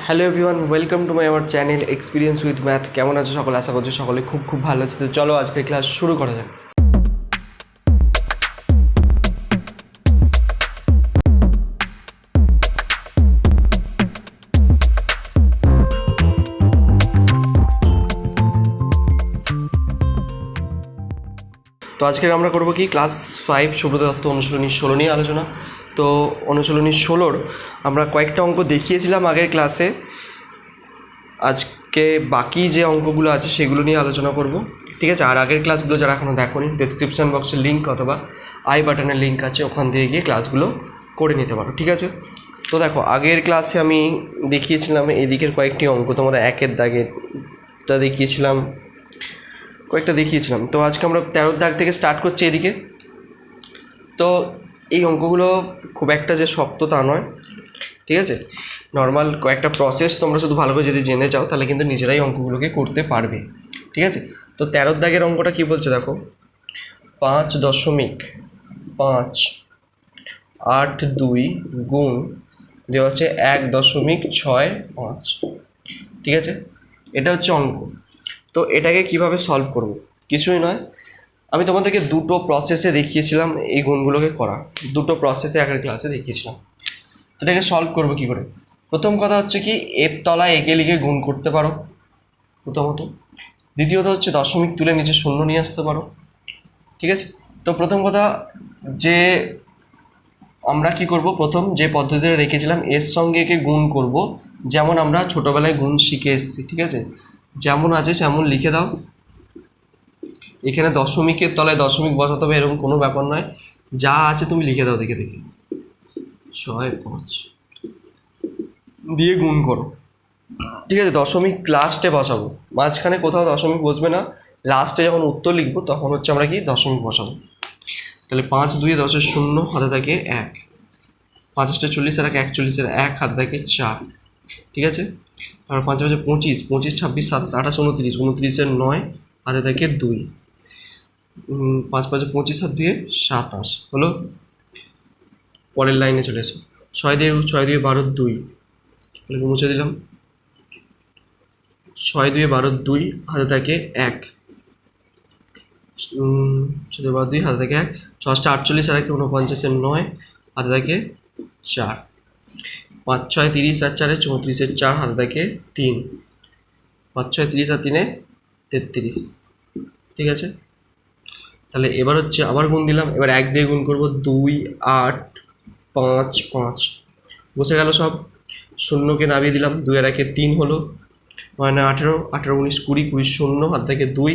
Hello everyone welcome to my আমার channel experience with math কেমন আছো সকলে? আশা করছি সকলে খুব খুব ভালো আছে। তো চলো আজকের ক্লাস শুরু করা যাক। তো আজকে আমরা করব কি? ক্লাস ফাইভ সুব্রত দত্ত অনুশীলনী ষোলো নিয়ে আলোচনা। তো অনুশীলনী ষোলোর আমরা কয়েকটা অঙ্ক দেখিয়েছিলাম আগের ক্লাসে। আজকে বাকি যে অঙ্কগুলো আছে সেগুলো নিয়ে আলোচনা করব। ঠিক আছে? আর আগের ক্লাসগুলো যারা এখনও দেখোনি ডেসক্রিপশন বক্সের লিঙ্ক অথবা আই বাটনের লিঙ্ক আছে, ওখান দিয়ে গিয়ে ক্লাসগুলো করে নিতে পারো। ঠিক আছে? তো দেখো, আগের ক্লাসে আমি দেখিয়েছিলাম এদিকের কয়েকটি অঙ্ক, তোমাদের একের দাগেরটা দেখিয়েছিলাম, কয়েকটা দেখিয়েছিলাম। তো আজকে আমরা তেরোর দাগ থেকে স্টার্ট করছি এদিকে। তো এই অঙ্কগুলো খুব একটা যে শক্ত তা নয়, ঠিক আছে? নর্মাল কয়েকটা প্রসেস তোমরা শুধু ভালো করে যদি জেনে যাও, তাহলে কিন্তু নিজেরাই অঙ্কগুলোকে করতে পারবে, ঠিক আছে? তো তেরোর দাগের অঙ্কটা কী বলছে দেখো? পাঁচ দশমিক পাঁচ আট দুই গুণ দেওয়া হচ্ছে এক দশমিক ছয় পাঁচ, ঠিক আছে? এটা হচ্ছে অঙ্ক। তো এটাকে কীভাবে সলভ করব? কিছুই নয়। আমি তোমাদেরকে দুটো প্রসেসে দেখিয়েছিলাম এই গুণগুলোকে করা। দুটো প্রসেসে আগের ক্লাসে দেখিয়েছিলাম। তো এটাকে সলভ করব কী করে? প্রথম কথা হচ্ছে কি এর তলায় একে লিখে গুণ করতে পারো, প্রথমত। দ্বিতীয়ত হচ্ছে দশমিক তুলে নিচে শূন্য নিয়ে আসতে পারো, ঠিক আছে? তো প্রথম কথা, যে আমরা কি করব? প্রথম যে পদ্ধতিটা রেখেছিলাম, এর সঙ্গে একে গুণ করব। যেমন আমরা ছোটোবেলায় গুণ শিখে এসেছি, ঠিক আছে? যেমন আছে, সেমন লিখে দাও। এখানে দশমিকের তলায় দশমিক বসাতে হবে, এরকম কোনো ব্যাপার নয়। যা আছে তুমি লিখে দাও দেখে দেখে। ছয়, পাঁচ। দিয়ে গুণ করো। ঠিক আছে, দশমিক লাস্টে বসাবো। মাঝখানে কোথাও দশমিক বসবে না। লাস্টে যখন উত্তর লিখব, তখন হচ্ছে আমরা কি? দশমিক বসাবো। তাহলে পাঁচ দুই দশের শূন্য, হাতে থাকে এক। পাঁচটা চল্লিশ আর এক একচল্লিশের এক, হাতে থাকে চার। ঠিক আছে? তারপর পাঁচ পাঁচে পঁচিশ পঁচিশ, ছাব্বিশ, সাতাশ, আঠাশ, উনত্রিশ। উনত্রিশের নয়, হাতে থাকে দুই। পাঁচ পাঁচে পঁচিশ আর দুয়ে সাতাশ। হলো পরের লাইনে চলে এসো। ছয় দিয়ে ছয় দিয়ে বারো দুই। এটাকে মুছে দিলাম? ছয় দুয়ে বারো দুই, হাতে থাকে এক। ছয় দুয়ে বারো দুই, হাতে থাকে এক। ছশটা আটচল্লিশ আর একে উনপঞ্চাশের নয়, হাতে থাকে চার। পাঁচ ছয় তিরিশ আর চারে চৌত্রিশের চার, হাতে থাকে তিন। পাঁচ ছয় তিরিশ আর তিনে তেত্রিশ। ঠিক আছে? তাহলে এবার হচ্ছে আবার গুণ দিলাম, এবার এক দিয়ে গুণ করব দুই, আট, পাঁচ পাঁচ। বসে গেল সব। শূন্যকে নামিয়ে দিলাম, দুই আর একে তিন হলো। মানে আঠেরো আঠেরো উনিশ, কুড়ি কুড়ি শূন্য হাত থেকে দুই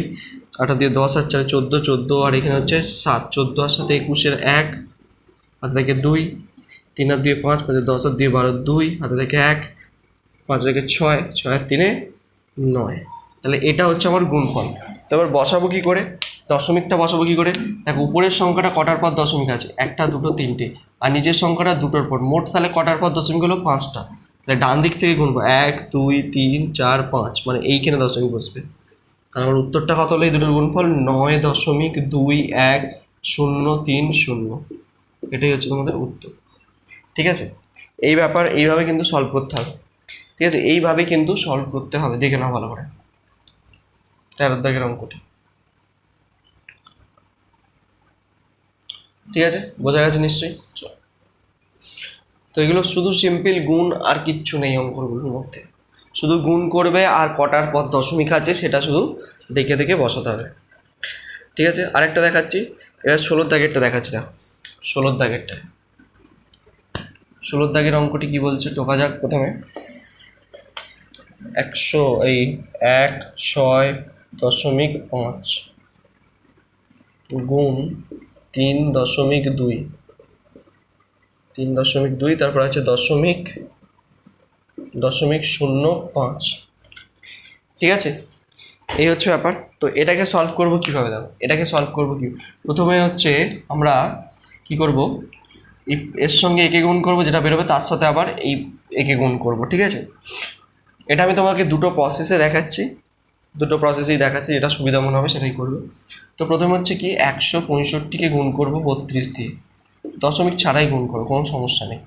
আঠারো দিয়ে দশ আর চারে চোদ্দ চোদ্দ, আর এখানে হচ্ছে সাত, চোদ্দ আর সাথে একুশের এক হাতে থেকে দুই, তিন আর দুই পাঁচ পাঁচের দশ আর দুই বারো, দুই হাতে থেকে এক, পাঁচ থেকে ছয় ছয় আর তিনে নয়। তাহলে এটা হচ্ছে আমার গুণফল। তো এবার বসাবো কী করে? দশমিকটা বসাবো কী করে? দেখো, উপরের সংখ্যাটা কটার পর দশমিক আছে? একটা, দুটো, তিনটে। আর নিচের সংখ্যাটা দুটোর পর। মোট তাহলে কটার পর দশমিক হলো পাঁচটা? তাহলে ডান দিক থেকে গুনবো। এক, দুই, তিন, চার, পাঁচ। মানে এইখানে দশমিক বসবে। তাহলে আমার উত্তরটা কত হলো? এই দুটোর গুণফল নয় দশমিক দুই এক শূন্য তিন শূন্য। এটাই হচ্ছে তোমাদের উত্তর। ঠিক আছে? এই ব্যাপার এইভাবে কিন্তু সলভ করতে হবে। ঠিক আছে? এইভাবে কিন্তু সলভ করতে হবে। দেখে নাও ভালো করে। তেরোর দাগের অঙ্কটি। ঠিক আছে? বোঝা গেছে নিশ্চয়ই। তো এগুলো শুধু সিম্পল গুণ আর কিচ্ছু নেই অঙ্কগুলোর মধ্যে। শুধু গুণ করবে আর কটার পর দশমিক আছে সেটা শুধু দেখে দেখে বসাতে হবে। ঠিক আছে? আরেকটা দেখাচ্ছি। এবার ষোলোর দাগেরটা দেখাচ্ছি না। ষোলোর দাগেরটা। ষোলোর দাগের অঙ্কটি কি বলছে? টোকা যাক প্রথমে। একশো এই এক, ছয়, দশমিক পাঁচ। গুণ তিন দশমিক দুই। তিন দশমিক দুই, তারপর আছে দশমিক দশমিক শূন্য পাঁচ। ঠিক আছে? এই হচ্ছে ব্যাপার। তো এটাকে সলভ করব কীভাবে দেখো? এটাকে সলভ করব কি? প্রথমে হচ্ছে আমরা কি করব? এর সঙ্গে একে গুণ করব, যেটা বেরোবে তার সাথে আবার এই একে গুণ করব, ঠিক আছে? এটা আমি তোমাকে দুটো প্রসেসে দেখাচ্ছি। দুটো প্রসেসেই দেখাচ্ছি, যেটা সুবিধা মনে হবে সেটাই করবে। তো প্রথমে হচ্ছে কি একশো পঁয়ষট্টিকে গুণ করব বত্রিশ দিয়ে। দশমিক ছাড়াই গুণ করব, কোনো সমস্যা নেই।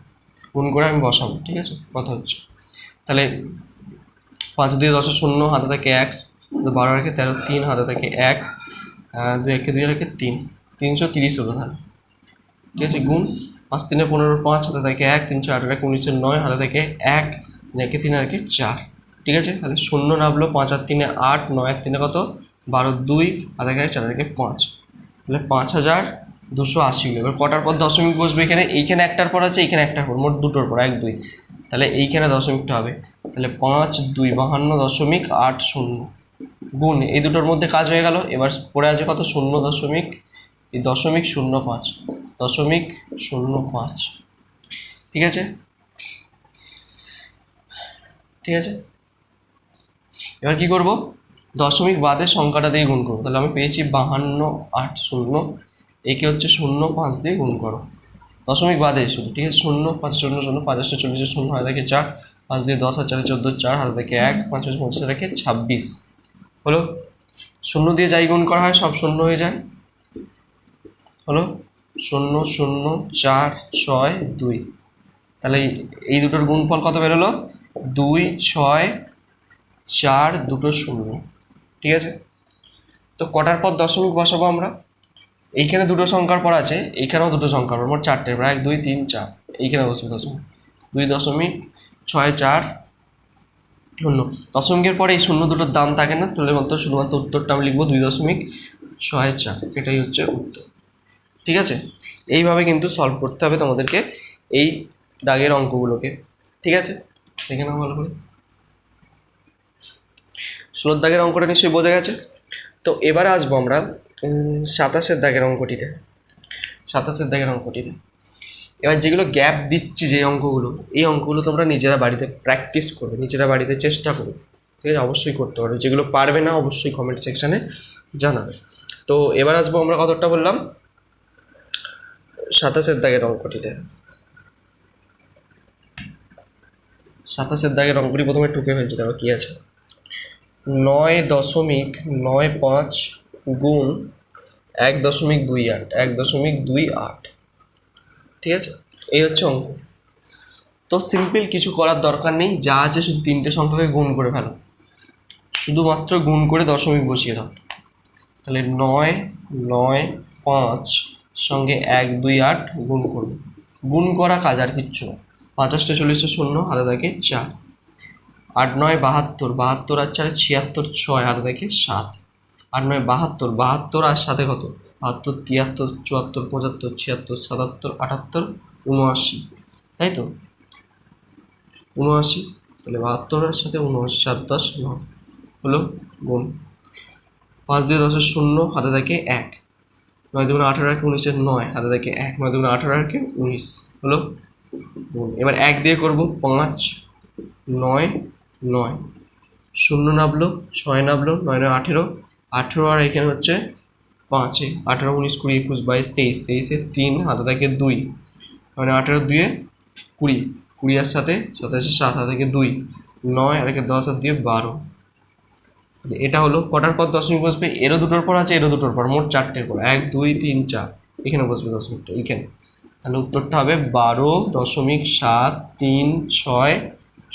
গুণ করে আমি বসাবো, ঠিক আছে? কথা হচ্ছে। তাহলে পাঁচ দুই দশে শূন্য, হাতে থাকে এক বারো রাখে তেরো তিন, হাতে থাকে এক দুই একে দুই রাখে তিন। তিনশো তিরিশ হলো তাহলে। ঠিক আছে? গুণ পাঁচ তিনে পনেরো পাঁচ, হাতে থাকে এক, তিনশো আঠারো এক উনিশের নয়, হাতে থাকে এক একে তিন আর চার। ঠিক আছে? তাহলে শূন্য নামলো পাঁচ আর তিনে আট, নয় আর তিনে কত? বারো দুই হাতে থাকে চার আর পাঁচ। তাহলে পাঁচ হাজার দুশো আশি হলো। এবার কটার পর দশমিক বসবে এখানে? এইখানে একটার পর আছে, এইখানে একটার পর, মোট দুটোর পর, এক, দুই। তাহলে এইখানে দশমিকটা হবে। তাহলে পাঁচ, দুই, বাহান্ন দশমিক আট শূন্য। গুণ, এই দুটোর মধ্যে কাজ হয়ে গেল। এবার পড়ে আছে কত? শূন্য দশমিক, এই দশমিক শূন্য পাঁচ। দশমিক শূন্য পাঁচ। ঠিক আছে? ঠিক আছে? এবার কি করব? দশমিক বাদে সংখ্যাটা দিয়ে গুণ করো। তাহলে আমি পেয়েছি বাহান্ন, আট, শূন্য। একে হচ্ছে শূন্য, পাঁচ দিয়ে গুণ করো। দশমিক বাদে শুধু, ঠিক আছে? শূন্য, পাঁচ, শূন্য শূন্য, পাঁচ আটটা চল্লিশে শূন্য, হাতে থেকে চার, পাঁচ দিয়ে দশ আর চারে চোদ্দ, চার, হাতে থেকে এক, পাঁচ পাঁচ, পঁচিশে রেখে ছাব্বিশ। হলো? শূন্য দিয়ে যাই গুণ করা হয়, সব শূন্য হয়ে যায়। হলো? শূন্য শূন্য, চার, ছয়, দুই। তাহলে এই দুটোর গুণফল কত বেরোলো? দুই, ছয়, চার, দুটো শূন্য। ঠিক আছে? তো কটার পর দশমিক বসাবো আমরা? এইখানে দুটো সংখ্যার পর আছে, এইখানেও দুটো সংখ্যার পর, মোট চারটে এক, দুই, তিন, চার, এইখানে বসবে, দশমিক। দুই দশমিক, ছয়, চার, শূন্য। দশমিকের পরে এই শূন্য দুটোর দাম থাকে না, তাহলে মতো শুধুমাত্র উত্তরটা আমি লিখব দুই দশমিক, ছয়, চার, এটাই হচ্ছে উত্তর। ঠিক আছে? এইভাবে কিন্তু সলভ করতে হবে তোমাদেরকে এই দাগের অঙ্কগুলোকে। ঠিক আছে? দেখে নাও ভালো করে। ষোলোর দাগের অঙ্কটা নিশ্চয়ই বোঝা গেছে। তো এবার আসব আমরা সাতাশের দাগের অঙ্কটিতে। সাতাশের দাগের অঙ্কটিতে। এবার যেগুলো গ্যাপ দিচ্ছি যে অঙ্কগুলো, এই অঙ্কগুলো তোমরা নিজেরা বাড়িতে প্র্যাকটিস করবে, নিজেরা বাড়িতে চেষ্টা করবে। ঠিক আছে? অবশ্যই করতে পারবে। যেগুলো পারবে না, অবশ্যই কমেন্ট সেকশানে জানাবে। তো এবার আসব আমরা কতটা বললাম? সাতাশের দাগের অঙ্কটিতে। সাতাশের দাগের অঙ্কটি প্রথমে টুকে ফেলছি দেখো কী আছে? নয় দশমিক নয় পাঁচ গুণ এক দশমিক দুই আট, এক দশমিক দুই আট। ঠিক আছে? এই হচ্ছে অঙ্ক। তো সিম্পল কিছু করার দরকার নেই, যা আছে শুধু তিনটে সংখ্যাকে গুণ করে ফেলো। শুধুমাত্র গুণ করে দশমিক বসিয়ে দাও। তাহলে নয় নয়, পাঁচ সঙ্গে এক, দুই, আট গুণ করব। গুণ করা কাজ আর কিচ্ছু না। পঞ্চাশটা চল্লিশটা শূন্য থাকে চার। আট নয় বাহাত্তর বাহাত্তর আর চারে ছিয়াত্তর ছয় হাতে থাকে সাত। আট নয় বাহাত্তর বাহাত্তর আর সাথে কত? বাহাত্তর, তিয়াত্তর, চুয়াত্তর, পঁচাত্তর, ছিয়াত্তর, সাতাত্তর, আটাত্তর, উনআশি। তাই তো? উনআশি। তাহলে বাহাত্তরের সাথে উনআশি, সাত, দশ নয় হলো গুণ। পাঁচ দুই দশের শূন্য, হাতে থাকে এক। নয় দুগুণ আঠারো একে উনিশের নয়, হাতে থাকে এক। নয় দুগুণ আঠারো একে উনিশ হলো গুণ। এবার এক দিয়ে করব পাঁচ, নয় নয়। শূন্য নামলো ছয় নামলো নয় নয় আঠেরো। আঠেরো আর এখানে হচ্ছে পাঁচে। আঠেরো উনিশ কুড়ি একুশ বাইশ তেইশ, তেইশে তিন, হাতে থাকে দুই। মানে আঠেরো দুয়ে কুড়ি। কুড়ি আর সাথে সাতাশে সাত, হাতে থেকে দুই। নয় আর একে দশ আর দুয়ে বারো। এটা হলো কটার পর দশমিক বসবে? এরও দুটোর পর আছে, এরও দুটোর পর, মোট চারটের পর। এক, দুই, তিন, চার। এখানে বসবে দশমিকটা এইখানে তাহলে উত্তরটা হবে বারো দশমিক সাত তিন ছয়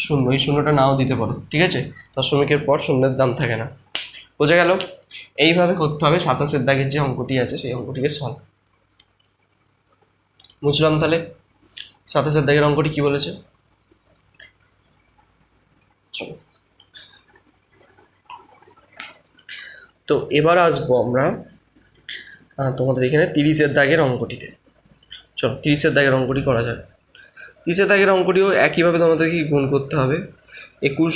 শূন্য, এই শূন্যটা নাও দিতে পারো, ঠিক আছে? দশমিকের পর শূন্যের দাম থাকে না। বোঝা গেল? এইভাবে করতে হবে সাতাশের দাগের যে অঙ্কটি আছে, সেই অঙ্কটিকে সলভ বুঝলাম তাহলে? সাতাশের দাগের অঙ্কটি কি বলেছে? চলো। তো এবার আসব আমরা তোমাদের এখানে তিরিশের দাগের অঙ্কটিতে। চলো তিরিশের দাগের অঙ্কটি করা যাক। তিরিশের দাগের অঙ্কটিও একইভাবে তোমাদেরকে গুণ করতে হবে। একুশ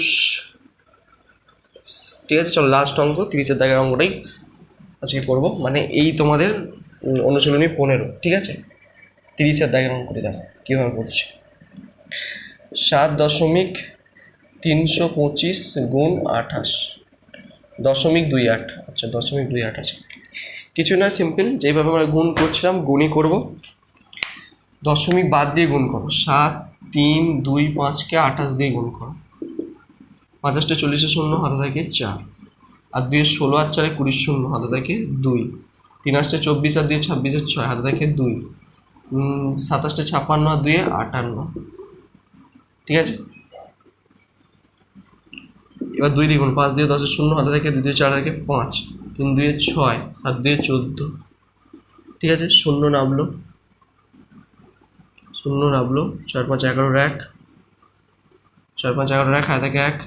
ঠিক আছে, চলো লাস্ট অঙ্ক তিরিশের দাগের অঙ্কটাই আজকে করব মানে এই তোমাদের অনুশীলনী পনেরো, ঠিক আছে? তিরিশের দাগের অঙ্কটি দেখো, কীভাবে করছে সাত দশমিক তিনশো পঁচিশ গুণ আঠাশ, দশমিক দুই আট আচ্ছা দশমিক দুই আট আছে। কিছু না সিম্পল যেভাবে আমরা গুণ করছিলাম, গুণই করব। দশমিক বাদ দিয়ে গুণ করো। সাত, তিন, দুই, পাঁচকে আঠাশ দিয়ে গুণ করো। পঞ্চাশটা চল্লিশে শূন্য, হাতে থাকে চার। আর দুই ষোলো আর চারে কুড়ির শূন্য, হাতে থাকে দুই। তিন আসটা চব্বিশ আর দুই ছাব্বিশের ছয়, হাতে থাকে দুই। সাতাশটা ছাপ্পান্ন আর দুয়ে আটান্ন। ঠিক আছে? এবার দুই দ্বিগুণ পাঁচ দুই দশের শূন্য, হাতে থেকে দুই দুই চার রেখে পাঁচ। তিন দুয়ে ছয়, সাত দুয়ে চোদ্দ। ঠিক আছে? শূন্য নামলো। শূন্য নামলো চার পাঁচ এগারোর এক। চার পাঁচ এগারোর এক, হাতে থেকে এক।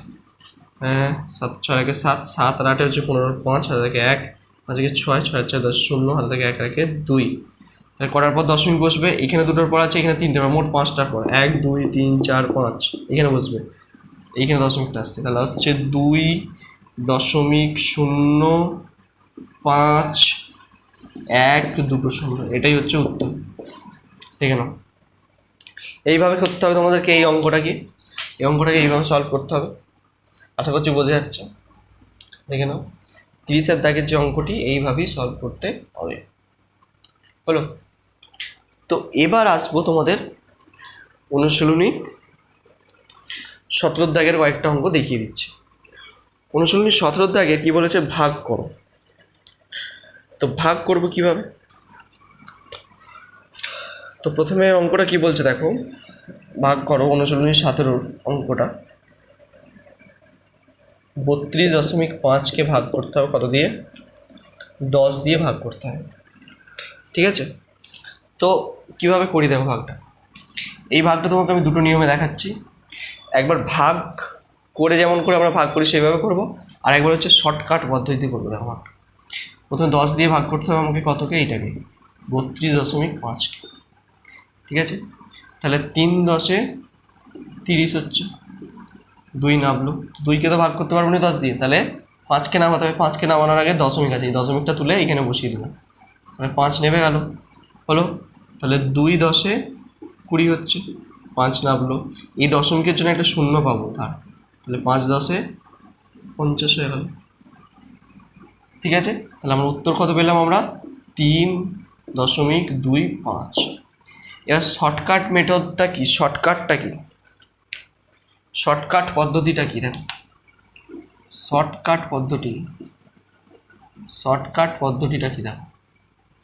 হ্যাঁ সাত, ছয় একে সাত। সাত আর আটে হচ্ছে পনেরো, পাঁচ, হাতে থেকে এক। পাঁচ একে ছয় ছয় চার, দশ শূন্য হাতে থেকে এক রেখে দুই। তাহলে করার পর দশমিক বসবে। এখানে দুটোর পর আছে, এখানে তিনটে, মোট পাঁচটার পর। এক, দুই, তিন, চার, পাঁচ। এখানে বসবে। এইখানে দশমিকটা আসছে। তাহলে হচ্ছে দুই দশমিক শূন্য পাঁচ, এক, দুটো শূন্য। এটাই হচ্ছে উত্তর। দেখে নাও। এইভাবে করতে হবে তোমাদেরকে, এই অঙ্কটাকে এই অঙ্কটাকে এইভাবে সলভ করতে হবে। আশা করছি বোঝা যাচ্ছে। দেখে নাও। তিরিশের দাগের যে অঙ্কটি, এইভাবেই সলভ করতে হবে। হলো? তো এবার আসব তোমাদের অনুশীলনী সতেরোর দাগের কয়েকটা অঙ্ক দেখিয়ে দিচ্ছি। অনুশীলনী সতেরোর দাগের কী বলেছে? ভাগ করো। তো ভাগ করব কীভাবে? তো প্রথমে অঙ্কটা কি বলছে দেখো? ভাগ করো অনুশীলনী সতেরোর অঙ্কটা। বত্রিশ দশমিক পাঁচকে ভাগ করতে হবে কত দিয়ে? দশ দিয়ে ভাগ করতে হবে। ঠিক আছে? তো কীভাবে করি দেখো ভাগটা? এই ভাগটা তোমাকে আমি দুটো নিয়মে দেখাচ্ছি। একবার ভাগ করে যেমন করে আমরা ভাগ করি, সেইভাবে করব। আর একবার হচ্ছে শর্টকাট পদ্ধতিতে করব দেখো ভাগটা প্রথমে দশ দিয়ে ভাগ করতে হবে আমাকে কতকে এইটাকে। বত্রিশ দশমিক পাঁচকে ঠিক আছে? তাহলে তিন দশে তিরিশ হচ্ছে। দুই নামলো। দুইকে তো ভাগ করতে পারব না দশ দিয়ে। তাহলে পাঁচকে নামাতে হবে। পাঁচকে নামানোর আগে দশমিক আছে। এই দশমিকটা তুলে এখানে বসিয়ে দিলাম। তাহলে পাঁচ নেমে গেল। হলো? তাহলে দুই দশে কুড়ি হচ্ছে। পাঁচ নামলো। এই দশমিকের জন্য একটা শূন্য পাবো। তার তাহলে পাঁচ দশে পঞ্চাশ হয়ে গেল। ঠিক আছে? তাহলে আমরা উত্তর কত পেলাম আমরা? তিন দশমিক দুই পাঁচ। এবার শর্টকাট মেথডটা কি? শর্টকাটটা কি? শর্টকাট পদ্ধতিটা কি? দেখো। শর্টকাট পদ্ধতি। শর্টকাট পদ্ধতিটা কি? দেখো।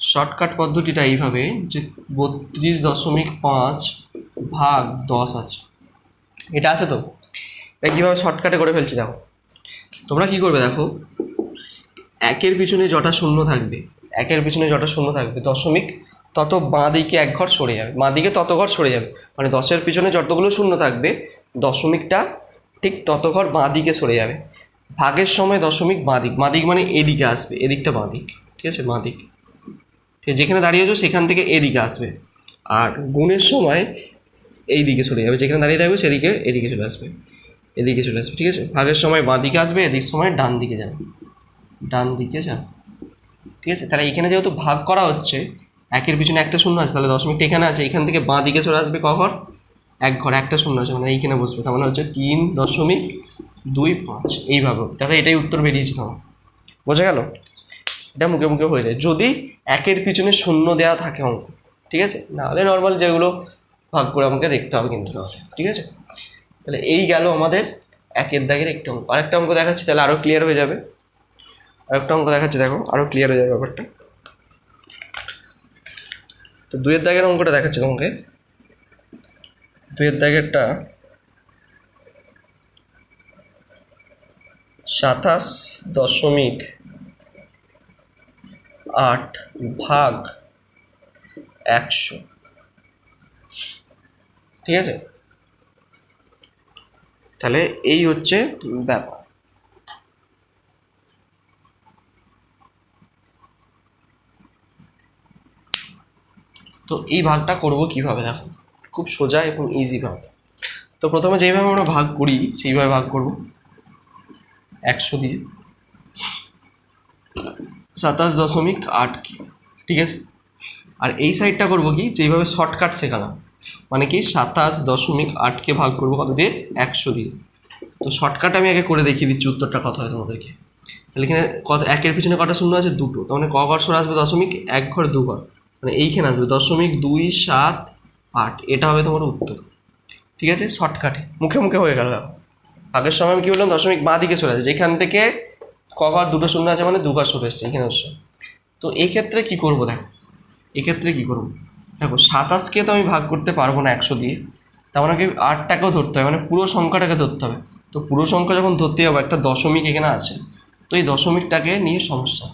শর্টকাট পদ্ধতিটা এইভাবে যে বত্রিশ দশমিক পাঁচ ভাগ দশ আছে। এটা আছে তো? এটা কীভাবে শর্টকাটে করে ফেলছি দেখো। তোমরা কি করবে দেখো? একের পিছনে যটা শূন্য থাকবে, একের পিছনে যটা শূন্য থাকবে, দশমিক তত বাঁ দিকে এক ঘর সরে যাবে। বাঁ দিকে তত ঘর সরে যাবে। মানে দশের পিছনে যতগুলো শূন্য থাকবে, দশমিকটা ঠিক তত ঘর বাঁ দিকে সরে যাবে। ভাগের সময় দশমিক বাঁ দিক বাঁ দিক মানে এদিকে আসবে, এদিকটা বাঁ দিক ঠিক আছে? বাঁ দিক ঠিক, যেখানে দাঁড়িয়েছো সেখান থেকে এদিকে আসবে। আর গুণের সময় এই দিকে সরে যাবে। যেখানে দাঁড়িয়ে থাকবে সেদিকে এদিকে চলে আসবে। এদিকে চলে আসবে। ঠিক আছে? ভাগের সময় বাঁ দিকে আসবে, এদিক সময় ডান দিকে যাবে। ডান দিকে যান ঠিক আছে? তাহলে এখানে যেহেতু ভাগ করা হচ্ছে একের পিছনে একটা শূন্য আছে, তাহলে দশমিকটা এখানে আছে, এখান থেকে বাঁ দিকে চলে আসবে ক ঘর এক ঘর, একটা শূন্য আছে মানে এইখানে বসবে, তার মানে হচ্ছে তিন দশমিক দুই পাঁচ এইভাবে তাহলে এটাই উত্তর বেরিয়েছে তোমার বোঝা গেল? এটা মুখে মুখে হয়ে যায়। যদি একের পিছনে শূন্য দেওয়া থাকে অঙ্ক, ঠিক আছে? নাহলে নর্মাল যেগুলো ভাগ করে আমাকে দেখতে হবে কিন্তু নাহলে, ঠিক আছে? তাহলে এই গেল আমাদের একের দাগের একটা অঙ্ক। আরেকটা অঙ্ক দেখাচ্ছি, তাহলে আরও ক্লিয়ার হয়ে যাবে। আরেকটা অঙ্ক দেখাচ্ছি, দেখো আরও ক্লিয়ার হয়ে যাবে ব্যাপারটা। তো দুয়ের দাগের অঙ্কটা দেখাচ্ছি তোমাকে। দুয়ের দাগেরটা সাতাশ দশমিক আট ভাগ একশো। ঠিক আছে? তাহলে এই হচ্ছে ব্যাপার। তো এই ভাগটা করব কীভাবে দেখো? খুব সোজা এবং ইজি ভাগ। তো প্রথমে যেইভাবে আমরা ভাগ করি, সেইভাবে ভাগ করব। একশো দিয়ে। সাতাশ দশমিক আট কি? ঠিক আছে? আর এই সাইডটা করব কি? যেইভাবে শর্টকাট শেখালাম। মানে কি? সাতাশ দশমিক আটকে ভাগ করব কত দিয়ে? একশো দিয়ে। তো শর্টকাট আমি আগে করে দেখিয়ে দিচ্ছি উত্তরটা কত হয় তোমাদেরকে। তাহলে এখানে কত, একের পিছনে কটা শূন্য আছে? দুটো। তার মানে ক ঘর সরে আসবে দশমিক এক ঘর দু ঘর। মানে এইখানে আসবে। দশমিক দুই সাত আট। এটা হবে তোমার উত্তর। ঠিক আছে? শর্টকাটে। মুখে মুখে হয়ে গেল। আগের সময় আমি কী বললাম? দশমিক বাঁ দিকে চলে আসে। যেখান থেকে ক ঘর দুটো শূন্য আছে মানে দু ঘর সরে এসছে এখানে হচ্ছে তো এক্ষেত্রে কী করব দেখো? এক্ষেত্রে কী করব? দেখো, সাতাশকে তো আমি ভাগ করতে পারব না একশো দিয়ে। তার মানে আটটাকেও ধরতে হবে। মানে পুরো সংখ্যাটাকে ধরতে হবে। তো পুরো সংখ্যা যখন ধরতে হবে, একটা দশমিক এখানে আছে। তো এই দশমিকটাকে নিয়ে সমস্যা।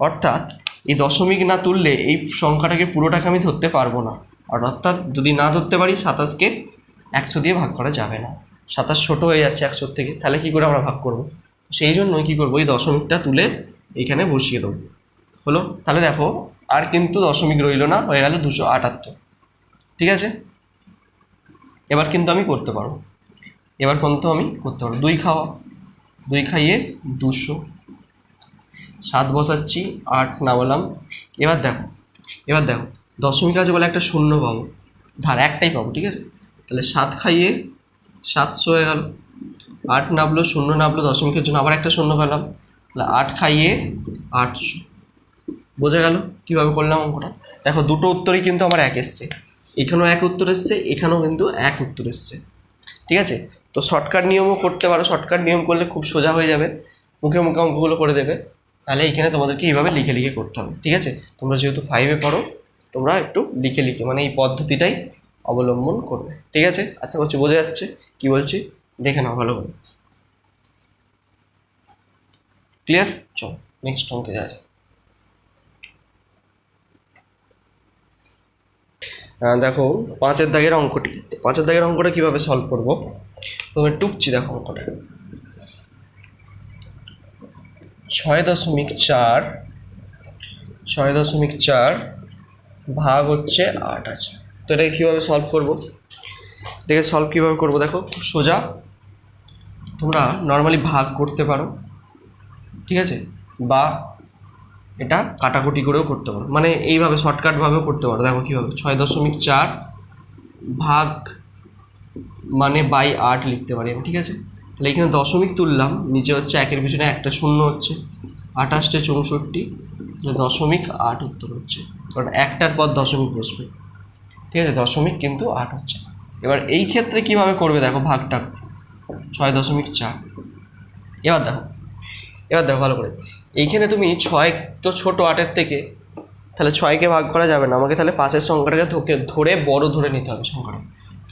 অর্থাৎ এই দশমিক না তুললে এই সংখ্যাটাকে পুরোটাকে আমি ধরতে পারব না। আর অর্থাৎ যদি না ধরতে পারি, সাতাশকে একশো দিয়ে ভাগ করা যাবে না। সাতাশ ছোটো হয়ে যাচ্ছে একশোর থেকে, তাহলে কী করে আমরা ভাগ করব? সেই জন্যই কী করব? এই দশমিকটা তুলে এইখানে বসিয়ে দেবো। হলো? তাহলে দেখো, আর কিন্তু দশমিক রইল না, হয়ে গেল দুশো আটাত্তর। ঠিক আছে? এবার কিন্তু আমি করতে পারব। এবার কিন্তু আমি করতে পারব। দুই খাওয়া। দুই খাইয়ে দুশো। সাত বসাচ্ছি, আট নামালাম। এবার দেখো এবার দেখো, দশমিক আছে বলে একটা শূন্য পাবো। ধার একটাই পাবো, ঠিক আছে? তাহলে সাত খাইয়ে সাতশো হয়ে গেল। আট নামলো শূন্য নামলো দশমিকের জন্য আবার একটা শূন্য পেলাম। তাহলে আট খাইয়ে আটশো। বোঝা গেল কীভাবে করলাম অঙ্কটা? দেখো, দুটো উত্তরই কিন্তু আমার এক এসছে। এখানেও এক উত্তর এসছে, এখানেও কিন্তু এক উত্তর এসছে। ঠিক আছে? তো শর্টকাট নিয়মও করতে পারো। শর্টকাট নিয়ম করলে খুব সোজা হয়ে যাবে। মুখে মুখে অঙ্কগুলো করে দেবে। তাহলে এখানে তোমাদেরকে এইভাবে লিখে লিখে করতে হবে, ঠিক আছে? তোমরা যেহেতু ফাইভে পড়ো, তোমরা একটু লিখে লিখে মানে এই পদ্ধতিটাই অবলম্বন করবে, ঠিক আছে? আশা করছি বোঝা যাচ্ছে। কি বলছি? দেখে নাও ভালো করে। ক্লিয়ার চলো নেক্সট অঙ্কে যাওয়া যাক। দেখো, পাঁচের দাগের অঙ্কটি। পাঁচের দাগের অঙ্কটা কীভাবে সলভ করব? প্রথমে টুকছি দেখো অঙ্কটা। ছয় দশমিক চার, ছয় দশমিক চার ভাগ হচ্ছে আট আছে। তো এটাকে কীভাবে সলভ করব? এটাকে সলভ কীভাবে করব দেখো সোজা। তোমরা নর্মালি ভাগ করতে পারো, ঠিক আছে? বা এটা কাটাকুটি করেও করতে পারো। মানে এইভাবে শর্টকাটভাবেও করতে পারো। দেখো কীভাবে, ছয় দশমিক চার ভাগ মানে বাই আট লিখতে পারি আমি, ঠিক আছে? তাহলে এখানে দশমিক তুললাম, নিচে হচ্ছে একের পিছনে একটা শূন্য হচ্ছে, আঠাশটে চৌষট্টি দশমিক আট উত্তর হচ্ছে, কারণ একটার পর দশমিক বসবে। ঠিক আছে, দশমিক কিন্তু আট হচ্ছে। এবার এই ক্ষেত্রে কীভাবে করবে দেখো ভাগটা, ছয় দশমিক চার। এবার দেখো এবার দেখো ভালো করে, এইখানে তুমি ছয় তো ছোটো আটের থেকে, তাহলে ছয়কে ভাগ করা যাবে না, আমাকে তাহলে পাঁচের সংখ্যাটাকে ধরে বড় ধরে নিতে হবে সংখ্যাটা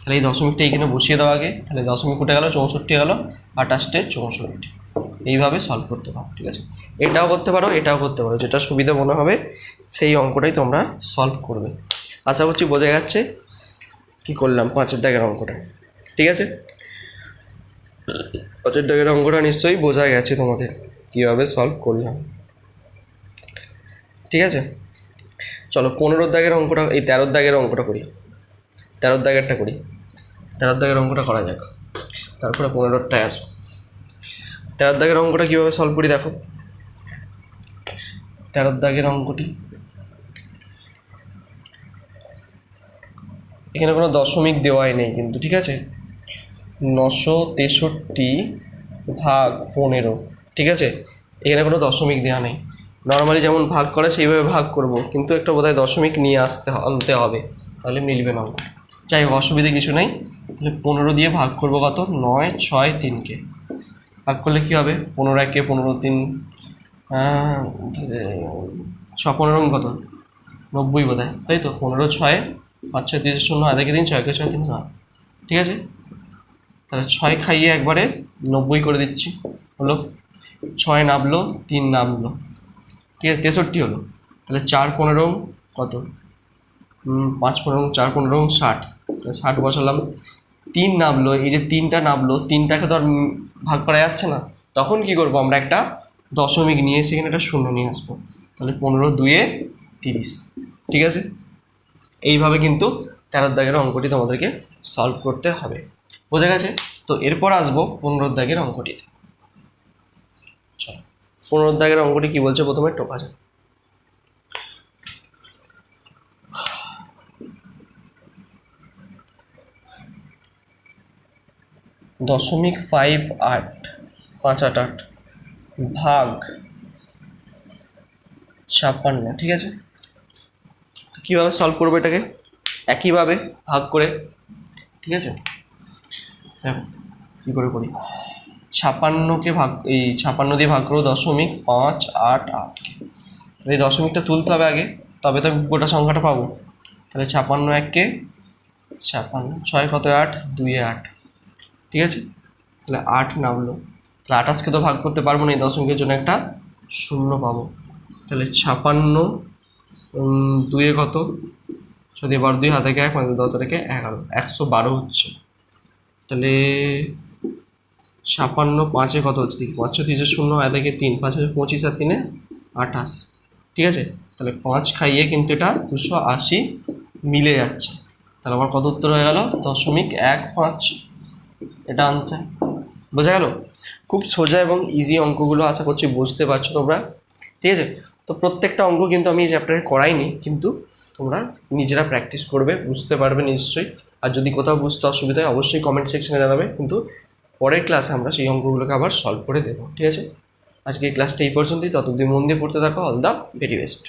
তাহলে এই দশমিকটা এইখানে বসিয়ে দেওয়া আগে। তাহলে দশমিক উঠে গেল, চৌষট্টি গেল, আঠাশটে চৌষট্টি। এইভাবে সলভ করতে পারো, ঠিক আছে? এটাও করতে পারো, এটাও করতে পারো, যেটা সুবিধা মনে হবে, সেই অঙ্কটাই তোমরা সলভ করবে। আশা করছি বোঝা যাচ্ছে কী করলাম, পাঁচের দাগের অঙ্কটা, ঠিক আছে? পাঁচের দাগের অঙ্কটা নিশ্চয়ই বোঝা গেছে তোমাদের, কীভাবে সলভ করলাম, ঠিক আছে? চলো পনেরোর দাগের অঙ্কটা, এই তেরোর দাগের অঙ্কটা করি, তেরোর দাগেরটা করি। তেরোর দাগের অঙ্কটা করা যাক। তারপরে পনেরোরটায় আসব। তেরোর দাগের অঙ্কটা কীভাবে সলভ করি দেখো। তেরোর দাগের অঙ্কটি। এখানে কোনো দশমিক দেওয়াই নেই কিন্তু, ঠিক আছে? নশো তেষট্টি ভাগ পনেরো, ঠিক আছে? এখানে কোনো দশমিক দেওয়া নেই। নর্মালি যেমন ভাগ করে সেইভাবে ভাগ করব, কিন্তু একটা বোধহয় দশমিক নিয়ে আসতে, আনতে হবে। তাহলে মিলবে না। যাই হোক, অসুবিধে কিছু নেই। তাহলে পনেরো দিয়ে ভাগ করব কত? নয়, ছয়, তিনকে। ভাগ করলে কী হবে? পনেরো একে পনেরো, তিন ছ, পনেরো কত? নব্বই বোধ হয় তাই তো? পনেরো, ছয়, পাঁচ, ছয় তিরিশ শূন্য আধেকে দিন ছয়কে ছয় তিন, নয়। ঠিক আছে? তাহলে ছয় খাইয়ে একবারে নব্বই করে দিচ্ছি। হলো ছয় নামলো, তিন নামলো। ঠিক আছে? তেষট্টি হলো। তাহলে চার, পনেরো, কত? পাঁচ, পনেরো, চার, পনেরো, ষাট। ষাট বসালাম। তিন নামলো, এই যে তিনটা নামলো, তিনটাকে তো আর ভাগ করা যাচ্ছে না। তখন কি করব আমরা একটা দশমিক নিয়ে সেখানে একটা শূন্য নিয়ে আসব। তাহলে পনেরো দুয়ে তিরিশ, ঠিক আছে? এইভাবে কিন্তু তেরোর দাগের অঙ্কটি তোমাদেরকে সলভ করতে হবে। বোঝা গেছে? তো এরপর আসব পনেরোর দাগের অঙ্কটিতে। চলো পনেরোর দাগের অঙ্কটি কী বলছে প্রথমে? টোকা যাক। দশমিক ফাইভ আট, পাঁচ আট আট ভাগ ছাপ্পান্ন, ঠিক আছে? কীভাবে সলভ করব এটাকে? একইভাবে ভাগ করে, ঠিক আছে? দেখো, কী করে করি? ছাপান্নকে ভাগ, এই ছাপান্ন দিয়ে ভাগ করব দশমিক পাঁচ আট তাহলে এই দশমিকটা তুলতে হবে আগে, তবে তো আমি গোটা সংখ্যাটা পাবো। তাহলে ছাপান্ন এককে ছাপান্ন ছয় কত আট? দুই আট। ঠিক আছে? তাহলে আট নামলো। তাহলে আঠাশকে তো ভাগ করতে পারব না, এই দশমিকের জন্য একটা শূন্য পাবো। তাহলে ছাপান্ন দুয়ে কত? যদি বারো দুই হাতে এক মানে দশ থেকে এগারো, একশো বারো হচ্ছে। তাহলে ছাপান্ন পাঁচে কত হচ্ছে? দেখি, পাঁচ তিরিশে শূন্য এক থেকে তিন, পাঁচ হচ্ছে পঁচিশ আর তিনে আঠাশ। ঠিক আছে? তাহলে পাঁচ খাইয়ে কিন্তু এটা দুশো আশি মিলে যাচ্ছে। তাহলে আমার কত উত্তর হয়ে গেল? দশমিক এক পাঁচ। এটা আনসার বোঝা গেল? খুব সোজা এবং ইজি অঙ্কগুলো আশা করছি বুঝতে পারছ তোমরা। ঠিক আছে? তো প্রত্যেকটা অঙ্ক কিন্তু আমি এই চ্যাপ্টারে করাইনি, কিন্তু তোমরা নিজেরা প্র্যাকটিস করবে, বুঝতে পারবে নিশ্চয়ই। আর যদি কোথাও বুঝতে অসুবিধা হয়, অবশ্যই কমেন্ট সেকশনে জানাবে, কিন্তু পরের ক্লাসে আমরা সেই অঙ্কগুলোকে আবার সলভ করে দেবো। ঠিক আছে? আজকে এই ক্লাসটা এই পর্যন্তই। ততদিন মন দিয়ে পড়তে থাকো। All the very best